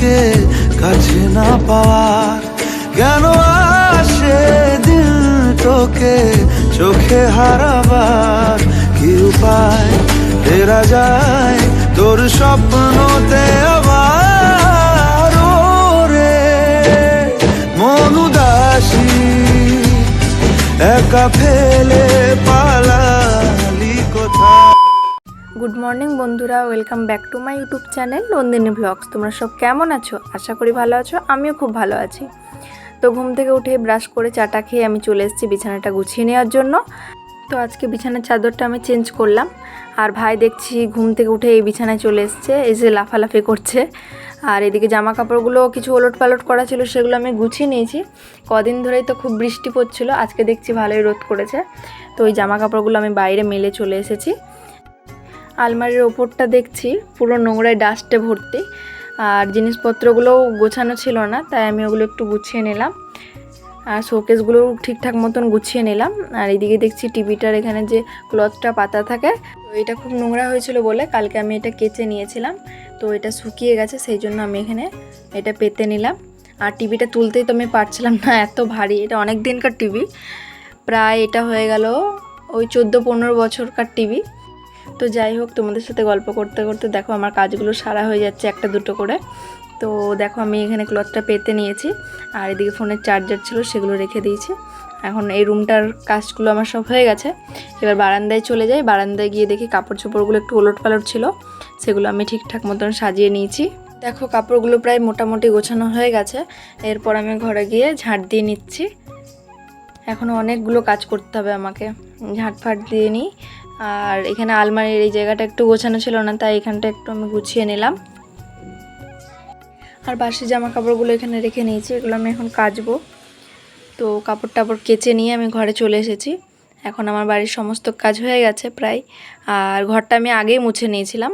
তোকে কাছে না পাওয়ার কেন আসে দিল তোকে চোখে হারাবার? কি উপায়? ফেরা যায় তোর স্বপ্নতে আবার? রে মন উদাসী একা ফেলে গুড মর্নিং বন্ধুরা। Welcome back to my YouTube channel Nandini blogs তোমরা সব কেমন আছো? আশা করি ভালো আছো, আমিও খুব ভালো আছি। তো ঘুম থেকে উঠে ব্রাশ করে চাটা খেয়ে আমি চলে এসেছি বিছানাটা গুছিয়ে নেওয়ার জন্য। তো আজকে বিছানার চাদরটা আমি চেঞ্জ করলাম। আর ভাই দেখছি ঘুম থেকে উঠে এই বিছানায় চলে এসছে এসে লাফালাফি করছে। আর এদিকে জামা কাপড়গুলো কিছু ওলট পালট করা ছিল, সেগুলো আমি গুছিয়ে নিয়েছি। কদিন ধরেই তো খুব বৃষ্টি পড়ছিল, আজকে দেখছি ভালোই রোদ করেছে। তো ওই জামা কাপড়গুলো আমি বাইরে মেলে চলে এসেছি। আলমারির ওপরটা দেখছি, পুরো নোংরায় ডাস্টে ভর্তি। আর জিনিসপত্রগুলোও গোছানো ছিল না, তাই আমি ওগুলো একটু গুছিয়ে নিলাম। আর শোকেসগুলোও ঠিকঠাক মতন গুছিয়ে নিলাম। আর এদিকে দেখছি টিভিটার এখানে যে ক্লথটা পাতা থাকে, তো এটা খুব নোংরা হয়েছিল বলে কালকে আমি এটা কেচে নিয়েছিলাম। তো এটা শুকিয়ে গেছে, সেই জন্য আমি এখানে এটা পেতে নিলাম। আর টিভিটা তুলতেই তো আমি পারছিলাম না, এত ভারী। এটা অনেক দিনকার টিভি। প্রায় এটা হয়ে গেল ওই চোদ্দ পনেরো বছরকার টিভি। তো যাই হোক, তোমাদের সাথে গল্প করতে করতে দেখো আমার কাজগুলো সারা হয়ে যাচ্ছে একটা দুটো করে। তো দেখো আমি এখানে ক্লথটা পেতে নিয়েছি, আর এদিকে ফোনের চার্জার ছিল সেগুলো রেখে দিয়েছি। এখন এই রুমটার কাজগুলো আমার সব হয়ে গেছে। এবার বারান্দায় চলে যাই, বারান্দায় গিয়ে দেখি কাপড় চোপড়গুলো একটু ওলট পালট ছিল, সেগুলো আমি ঠিকঠাক মতন সাজিয়ে নিয়েছি। দেখো, কাপড়গুলো প্রায় মোটামুটি গোছানো হয়ে গেছে, এরপর আমি ঘরে গিয়ে ঝাঁট দিয়ে নিচ্ছি। এখনও অনেকগুলো কাজ করতে হবে আমাকে। ঝাঁট ফাট দিয়ে নিই। আর এখানে আলমারির এই জায়গাটা একটু গোছানো ছিল না, তাই এখানটা একটু আমি গুছিয়ে নিলাম। আর বাসি জামা কাপড়গুলো এখানে রেখে নিয়েছি, এগুলো আমি এখন কাচবো। তো কাপড় টাপড় কেচে নিয়ে আমি ঘরে চলে এসেছি। এখন আমার বাড়ির সমস্ত কাজ হয়ে গেছে প্রায়। আর ঘরটা আমি আগেই মুছে নিয়েছিলাম।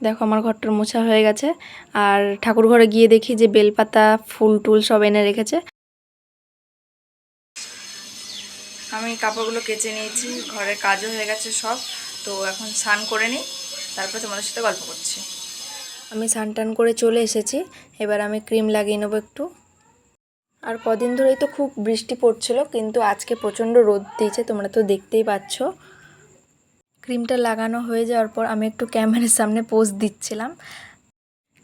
দেখো আমার ঘরটার মোছা হয়ে গেছে। আর ঠাকুর ঘরে গিয়ে দেখি যে বেলপাতা ফুল টুল সব এনে রেখেছে। আমি কাপড়গুলো কেচে নিয়েছি, ঘরের কাজও হয়ে গেছে সব, তো এখন স্নান করে নিই, তারপর তোমাদের সাথে গল্প করছি। আমি স্নান টান করে চলে এসেছি, এবার আমি ক্রিম লাগিয়ে নেব একটু। আর কদিন ধরেই তো খুব বৃষ্টি পড়ছিল, কিন্তু আজকে প্রচণ্ড রোদ দিয়েছে, তোমরা তো দেখতেই পাচ্ছ। ক্রিমটা লাগানো হয়ে যাওয়ার পর আমি একটু ক্যামেরার সামনে পোজ দিচ্ছিলাম।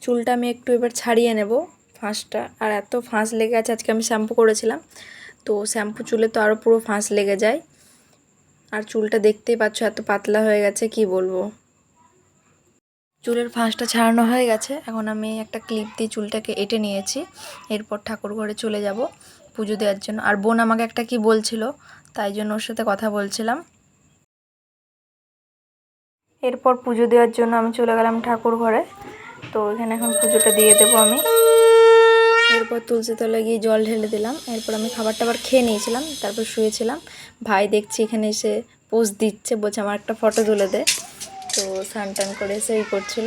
চুলটা আমি একটু এবার ছাড়িয়ে নেব, ফাঁসটা। আর এত ফাঁস লেগে আছে, আজকে আমি শ্যাম্পু করেছিলাম। তো শ্যাম্পু চুলে তো আরও পুরো ফাঁস লেগে যায়। আর চুলটা দেখতেই পাচ্ছ এত পাতলা হয়ে গেছে, কি বলব? চুলের ফাঁসটা ছাড়ানো হয়ে গেছে। এখন আমি একটা ক্লিপ দিয়ে চুলটাকে এঁটে নিয়েছি। এরপর ঠাকুর ঘরে চলে যাব পুজো দেওয়ার জন্য। আর বোন আমাকে একটা কি বলছিল, তাই জন্য ওর সাথে কথা বলছিলাম। এরপর পুজো দেওয়ার জন্য আমি চলে গেলাম ঠাকুর ঘরে। তো এখানে এখন পুজোটা দিয়ে দেবো আমি। এরপর তুলসী তলায় গিয়ে জল ঢেলে দিলাম। এরপর আমি খাবার টাবার খেয়ে নিয়েছিলাম, তারপর শুয়েছিলাম। ভাই দেখছি এখানে এসে পোজ দিচ্ছে, বলছে আমার একটা ফটো তুলে দে। তো স্নান টান করে এসে এই করছিল।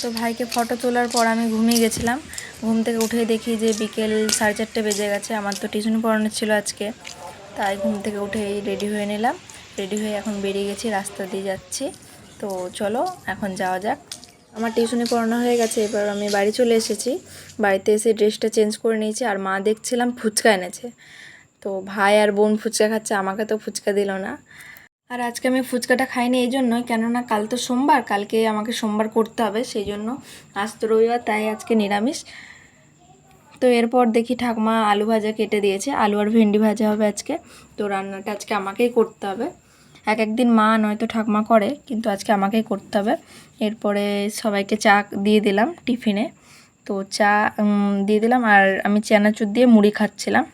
তো ভাইকে ফটো তোলার পর আমি ঘুমিয়ে গেছিলাম। ঘুম থেকে উঠে দেখি যে বিকেল সাড়ে চারটে বেজে গেছে, আমার তো টিউশন পড়ানো ছিল আজকে। তাই ঘুম থেকে উঠেই রেডি হয়ে নিলাম। রেডি হয়ে এখন বেরিয়ে গেছি, রাস্তা দিয়ে যাচ্ছি। তো চলো, এখন যাওয়া যাক। আমার টিউশনি পড়ানো হয়ে গেছে, এবার আমি বাড়ি চলে এসেছি। বাড়িতে এসে ড্রেসটা চেঞ্জ করে নিয়েছি আর মা দেখছিলাম ফুচকা এনেছে। তো ভাই আর বোন ফুচকা খাচ্ছে, আমাকে তো ফুচকা দিল না। আর আজকে আমি ফুচকাটা খাইনি এই জন্যই, কেননা কাল তো সোমবার, কালকে আমাকে সোমবার করতে হবে, সেই জন্য আজ তো রবিবার, তাই আজকে নিরামিষ। তো এরপর দেখি ঠাকমা আলু ভাজা কেটে দিয়েছে, আলু আর ভেন্ডি ভাজা হবে আজকে। তো রান্নাটা আজকে আমাকেই করতে হবে। এক একদিন মা নয়তো ঠাকমা করে, কিন্তু আজকে আমাকেই করতে হবে। এরপরে সবাইকে চা দিয়ে দিলাম টিফিনে। তো চা দিয়ে দিলাম আর আমি চানাচুর দিয়ে মুড়ি খাচ্ছিলাম।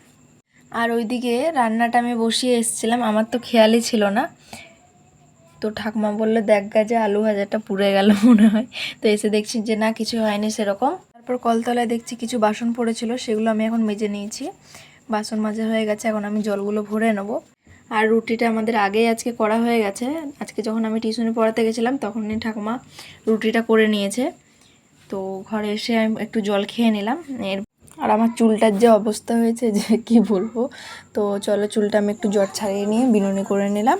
আর ওইদিকে রান্নাটা আমি বসিয়ে এসেছিলাম, আমার তো খেয়ালই ছিল না। তো ঠাকমা বলল, দেখ যে আলু ভাজাটা পুড়ে গেল মনে হয়। তো এসে দেখছি যে, না, কিছু হয়নি সেরকম। তারপর কলতলায় দেখছি কিছু বাসন পড়েছিল, সেগুলো আমি এখন মেজে নিয়েছি। বাসন মাজা হয়ে গেছে, এখন আমি জলগুলো ভরে নেব। আর রুটিটা আমাদের আগেই আজকে করা হয়ে গেছে। আজকে যখন আমি টিউশনে পড়াতে গেছিলাম তখনই ঠাকুমা রুটিটা করে নিয়েছে। তো ঘরে এসে আমি একটু জল খেয়ে নিলাম। এর আর আমার চুলটার যে অবস্থা হয়েছে যে কি বলব? তো চলো চুলটা আমি একটু জট ছাড়িয়ে নিয়ে বিনুনি করে নিলাম।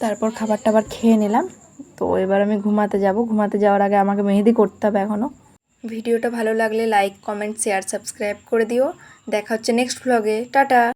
তারপর খাবার টাবার খেয়ে নিলাম। তো এবার আমি ঘুমাতে যাব। ঘুমাতে যাওয়ার আগে আমাকে মেহেদি করতে হবে এখনও ভিডিওটা ভালো লাগলে লাইক কমেন্ট শেয়ার সাবস্ক্রাইব করে দিও। দেখা হচ্ছে নেক্সট ভ্লগে টাটা!